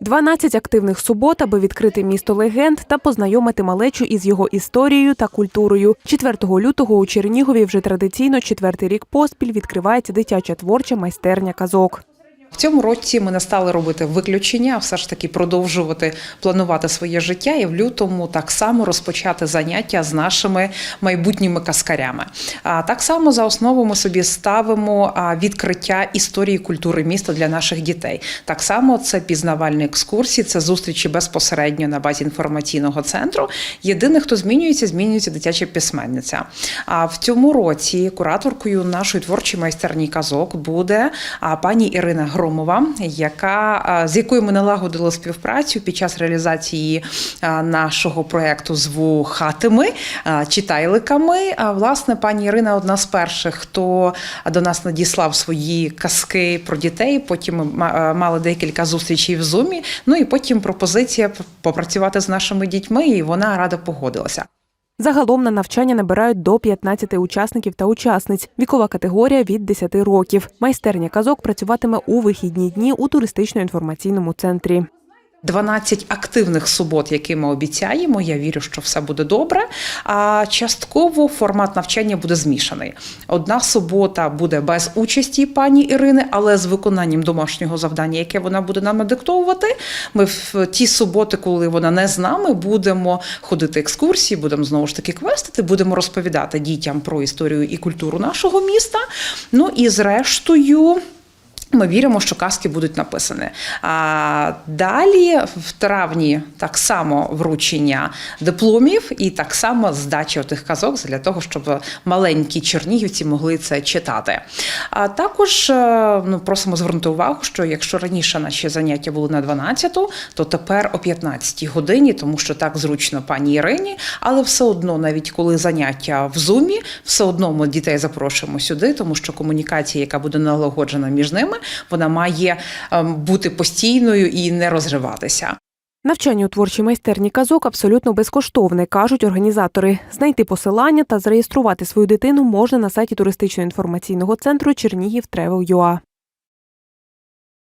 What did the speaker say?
12 активних субот, аби відкрити місто легенд та познайомити малечу із його історією та культурою. 4 лютого у Чернігові вже традиційно четвертий рік поспіль відкривається дитяча творча майстерня казок. В цьому році ми не стали робити виключення, все ж таки продовжувати планувати своє життя і в лютому так само розпочати заняття з нашими майбутніми каскарями. А так само за основу ми собі ставимо відкриття історії культури міста для наших дітей. Так само це пізнавальні екскурсії, це зустрічі безпосередньо на базі інформаційного центру. Єдине, хто змінюється, змінюється дитяча письменниця. А в цьому році кураторкою нашої творчої майстерні казок буде пані Ірина Громова, яка з якою ми налагодили співпрацю під час реалізації нашого проекту Зву хатами, читайликами. Власне, пані Ірина одна з перших, хто до нас надіслав свої казки про дітей. Потім ми ма- мали декілька зустрічей в зумі. Ну і потім пропозиція попрацювати з нашими дітьми, і вона рада погодилася. Загалом на навчання набирають до 15 учасників та учасниць. Вікова категорія від 10 років. Майстерня казок працюватиме у вихідні дні у туристично-інформаційному центрі. 12 активних субот, які ми обіцяємо. Я вірю, що все буде добре. А частково формат навчання буде змішаний. Одна субота буде без участі пані Ірини, але з виконанням домашнього завдання, яке вона буде нам надиктовувати. Ми в ті суботи, коли вона не з нами, будемо ходити екскурсії, будемо знову ж таки квестити, будемо розповідати дітям про історію і культуру нашого міста. Ну і зрештою. Ми віримо, що казки будуть написані. А далі в травні так само вручення дипломів і так само здача тих казок для того, щоб маленькі чернігівці могли це читати. А також е, ну, просимо звернути увагу, що якщо раніше наші заняття були на 12, то тепер о 15 годині, тому що так зручно пані Ірині, але все одно, навіть коли заняття в зумі, все одно ми дітей запрошуємо сюди, тому що комунікація, яка буде налагоджена між ними, вона має ем, бути постійною і не розриватися. Навчання у творчій майстерні казок абсолютно безкоштовне, кажуть організатори. Знайти посилання та зареєструвати свою дитину можна на сайті туристично-інформаційного центру Чернігів Travel.ua.